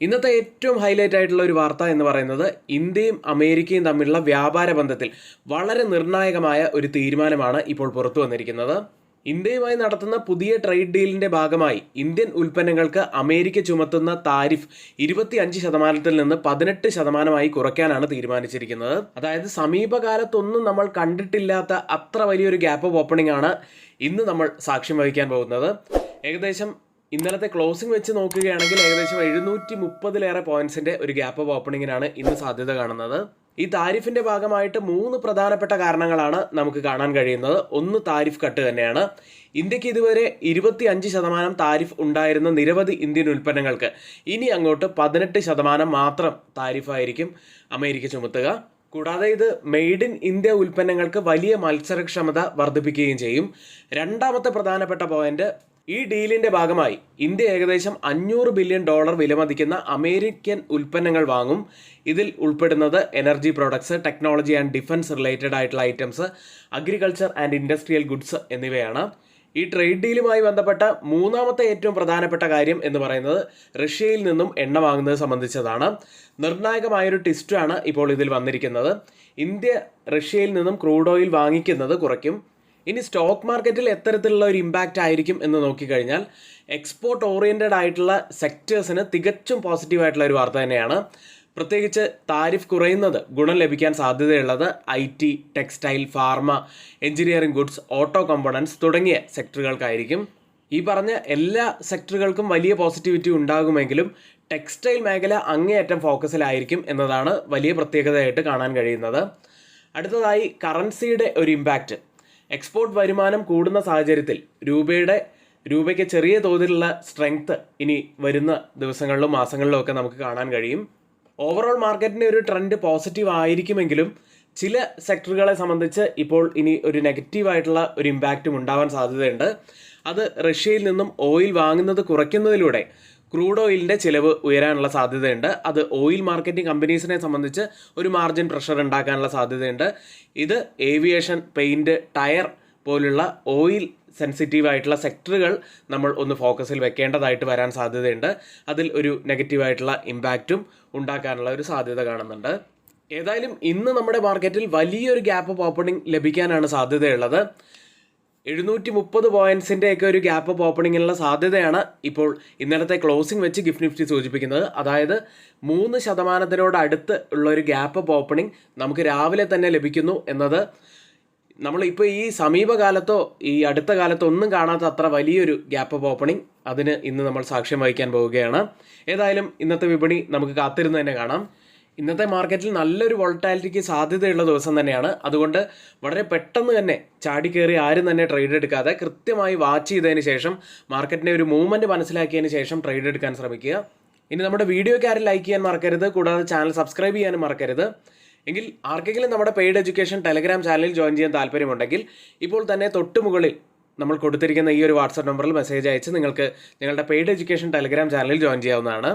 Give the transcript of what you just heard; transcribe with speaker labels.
Speaker 1: ഇന്നത്തെ ഏറ്റവും ഹൈലൈറ്റ് ആയിട്ടുള്ള ഒരു വാർത്ത എന്ന് പറയുന്നത് ഇന്ത്യയും അമേരിക്കയും തമ്മിലുള്ള വ്യാപാര ബന്ധത്തിൽ വളരെ നിർണായകമായ ഒരു തീരുമാനമാണ് ഇപ്പോൾ പുറത്തു വന്നിരിക്കുന്നത്. ഇന്ത്യയുമായി നടത്തുന്ന പുതിയ ട്രേഡ് ഡീലിന്റെ ഭാഗമായി ഇന്ത്യൻ ഉൽപ്പന്നങ്ങൾക്ക് അമേരിക്ക ചുമത്തുന്ന താരിഫ് ഇരുപത്തി അഞ്ച് ശതമാനത്തിൽ നിന്ന് പതിനെട്ട് ശതമാനമായി കുറയ്ക്കാനാണ് തീരുമാനിച്ചിരിക്കുന്നത്. അതായത് സമീപകാലത്തൊന്നും നമ്മൾ കണ്ടിട്ടില്ലാത്ത അത്ര വലിയൊരു ഗ്യാപ്പ് ഓഫ് ഓപ്പണിംഗ് ആണ് ഇന്ന് നമ്മൾ സാക്ഷ്യം വഹിക്കാൻ പോകുന്നത്. ഏകദേശം ഇന്നലത്തെ ക്ലോസിംഗ് വെച്ച് നോക്കുകയാണെങ്കിൽ ഏകദേശം എഴുന്നൂറ്റി മുപ്പതിലേറെ പോയിന്റ്സിന്റെ ഒരു ഗ്യാപ്പ് ഓഫ് ഓപ്പണിങ്ങിനാണ് ഇന്ന് സാധ്യത കാണുന്നത്. ഈ താരിഫിന്റെ ഭാഗമായിട്ട് മൂന്ന് പ്രധാനപ്പെട്ട കാരണങ്ങളാണ് നമുക്ക് കാണാൻ കഴിയുന്നത്. ഒന്ന് താരിഫ് കട്ട് തന്നെയാണ്. ഇന്ത്യയ്ക്ക് ഇതുവരെ ഇരുപത്തി അഞ്ച് ശതമാനം താരിഫ് ഉണ്ടായിരുന്ന നിരവധി ഇന്ത്യൻ ഉൽപ്പന്നങ്ങൾക്ക് ഇനി അങ്ങോട്ട് പതിനെട്ട് ശതമാനം മാത്രം താരിഫായിരിക്കും അമേരിക്ക ചുമത്തുക. കൂടാതെ ഇത് മെയ്ഡ് ഇൻ ഇന്ത്യ ഉൽപ്പന്നങ്ങൾക്ക് വലിയ മത്സരക്ഷമത വർദ്ധിപ്പിക്കുകയും ചെയ്യും. രണ്ടാമത്തെ പ്രധാനപ്പെട്ട പോയിന്റ് ഈ ഡീലിന്റെ ഭാഗമായി ഇന്ത്യ ഏകദേശം അഞ്ഞൂറ് ബില്യൺ ഡോളർ വിലമതിക്കുന്ന അമേരിക്കൻ ഉൽപ്പന്നങ്ങൾ വാങ്ങും. ഇതിൽ ഉൾപ്പെടുന്നത് energy products technology and defence related ആയിട്ടുള്ള items agriculture and industrial goods എന്നിവയാണ്. ഈ ട്രേഡ് ഡീലുമായി ബന്ധപ്പെട്ട മൂന്നാമത്തെ ഏറ്റവും പ്രധാനപ്പെട്ട കാര്യം എന്ന് പറയുന്നത് റഷ്യയിൽ നിന്നും എണ്ണ വാങ്ങുന്നത് സംബന്ധിച്ചതാണ്. നിർണായകമായൊരു ടിസ്റ്റാണ് ഇപ്പോൾ ഇതിൽ വന്നിരിക്കുന്നത്. ഇന്ത്യ റഷ്യയിൽ നിന്നും ക്രൂഡ് ഓയിൽ വാങ്ങിക്കുന്നത് കുറയ്ക്കും. ഇനി സ്റ്റോക്ക് മാർക്കറ്റിൽ എത്തരത്തിലുള്ള ഒരു ഇമ്പാക്റ്റ് ആയിരിക്കും എന്ന് നോക്കിക്കഴിഞ്ഞാൽ എക്സ്പോർട്ട് ഓറിയന്റഡ് ആയിട്ടുള്ള സെക്ടേഴ്സിന് തികച്ചും പോസിറ്റീവ് ആയിട്ടുള്ള ഒരു വാർത്ത തന്നെയാണ്. പ്രത്യേകിച്ച് താരിഫ് കുറയുന്നത് ഗുണം ലഭിക്കാൻ സാധ്യതയുള്ളത് I T textile pharma engineering goods auto components തുടങ്ങിയ സെക്ടറുകൾക്കായിരിക്കും ഈ പറഞ്ഞ എല്ലാ സെക്ടറുകൾക്കും വലിയ പോസിറ്റിവിറ്റി ഉണ്ടാകുമെങ്കിലും ടെക്സ്റ്റൈൽ മേഖല അങ്ങേയറ്റം ഫോക്കസിലായിരിക്കും എന്നതാണ് വലിയ പ്രത്യേകതയായിട്ട് കാണാൻ കഴിയുന്നത്. അടുത്തതായി കറൻസിയുടെ ഒരു ഇമ്പാക്റ്റ് എക്സ്പോർട്ട് വരുമാനം കൂടുന്ന സാഹചര്യത്തിൽ രൂപയുടെ രൂപയ്ക്ക് ചെറിയ തോതിലുള്ള സ്ട്രെങ്ത് ഇനി വരുന്ന ദിവസങ്ങളിലും മാസങ്ങളിലും ഒക്കെ നമുക്ക് കാണാൻ കഴിയും. ഓവറോൾ മാർക്കറ്റിന്റെ ഒരു ട്രെൻഡ് പോസിറ്റീവ് ആയിരിക്കുമെങ്കിലും ചില സെക്ടറുകളെ സംബന്ധിച്ച് ഇപ്പോൾ ഇനി ഒരു നെഗറ്റീവായിട്ടുള്ള ഒരു ഇമ്പാക്റ്റും ഉണ്ടാവാൻ സാധ്യതയുണ്ട്. അത് റഷ്യയിൽ നിന്നും ഓയിൽ വാങ്ങുന്നത് കുറയ്ക്കുന്നതിലൂടെ ക്രൂഡ് ഓയിലിന്റെ ചിലവ് ഉയരാനുള്ള സാധ്യതയുണ്ട്. അത് ഓയിൽ മാർക്കറ്റിംഗ് കമ്പനീസിനെ സംബന്ധിച്ച് ഒരു മാർജിൻ പ്രഷർ ഉണ്ടാക്കാനുള്ള സാധ്യതയുണ്ട്. ഇത് ഏവിയേഷൻ പെയിന്റ് ടയർ പോലുള്ള ഓയിൽ സെൻസിറ്റീവ് ആയിട്ടുള്ള സെക്ടറുകൾ നമ്മൾ ഒന്ന് ഫോക്കസിൽ വെക്കേണ്ടതായിട്ട് വരാൻ സാധ്യതയുണ്ട്. അതിൽ ഒരു നെഗറ്റീവായിട്ടുള്ള ഇമ്പാക്റ്റും ഉണ്ടാക്കാനുള്ള ഒരു സാധ്യത കാണുന്നുണ്ട്. ഏതായാലും ഇന്ന് നമ്മുടെ മാർക്കറ്റിൽ വലിയൊരു ഗ്യാപ്പ് ഓപ്പണിംഗ് ലഭിക്കാനാണ് സാധ്യതയുള്ളത്. എഴുന്നൂറ്റി മുപ്പത് പോയിന്റ്സിന്റെ ഒക്കെ ഒരു ഗ്യാപ്പ് അപ്പ് ഓപ്പണിങ്ങിനുള്ള സാധ്യതയാണ് ഇപ്പോൾ ഇന്നലത്തെ ക്ലോസിംഗ് വെച്ച് ഗിഫ്റ്റ് നിഫ്റ്റി സൂചിപ്പിക്കുന്നത്. അതായത് മൂന്ന് ശതമാനത്തിനോട് അടുത്ത് ഉള്ള ഒരു ഗ്യാപ്പ് അപ്പ് ഓപ്പണിംഗ് നമുക്ക് രാവിലെ തന്നെ ലഭിക്കുന്നു എന്നത് നമ്മളിപ്പോൾ ഈ സമീപകാലത്തോ ഈ അടുത്ത കാലത്തോ ഒന്നും കാണാത്ത അത്ര വലിയൊരു ഗ്യാപ്പ് അപ്പ് ഓപ്പണിംഗ് അതിന് ഇന്ന് നമ്മൾ സാക്ഷ്യം വഹിക്കാൻ പോവുകയാണ്. ഏതായാലും ഇന്നത്തെ വിപണി നമുക്ക് കാത്തിരുന്ന് തന്നെ കാണാം. ഇന്നത്തെ മാർക്കറ്റിൽ നല്ലൊരു വോൾട്ടാലിറ്റിക്ക് സാധ്യതയുള്ള ദിവസം തന്നെയാണ്. അതുകൊണ്ട് വളരെ പെട്ടെന്ന് തന്നെ ചാടി കയറി ആരും തന്നെ ട്രേഡ് എടുക്കാതെ കൃത്യമായി വാച്ച് ചെയ്തതിന് ശേഷം മാർക്കറ്റിന്റെ ഒരു മൂവ്മെന്റ് മനസ്സിലാക്കിയതിന് ശേഷം ട്രേഡ് എടുക്കാൻ ശ്രമിക്കുക. ഇനി നമ്മുടെ വീഡിയോ ആരും ലൈക്ക് ചെയ്യാൻ മറക്കരുത്. കൂടാതെ ചാനൽ സബ്സ്ക്രൈബ് ചെയ്യാനും മറക്കരുത്. എങ്കിൽ ആർക്കെങ്കിലും നമ്മുടെ പെയ്ഡ് എഡ്യൂക്കേഷൻ ടെലഗ്രാം ചാനലിൽ ജോയിൻ ചെയ്യാൻ താല്പര്യമുണ്ടെങ്കിൽ ഇപ്പോൾ തന്നെ തൊട്ട് മുകളിൽ നമ്മൾ കൊടുത്തിരിക്കുന്ന ഈ ഒരു വാട്സാപ്പ് നമ്പറിൽ മെസ്സേജ് അയച്ച് നിങ്ങൾക്ക് നിങ്ങളുടെ പെയ്ഡ് എഡ്യൂക്കേഷൻ ടെലഗ്രാം ചാനലിൽ ജോയിൻ ചെയ്യാവുന്നതാണ്.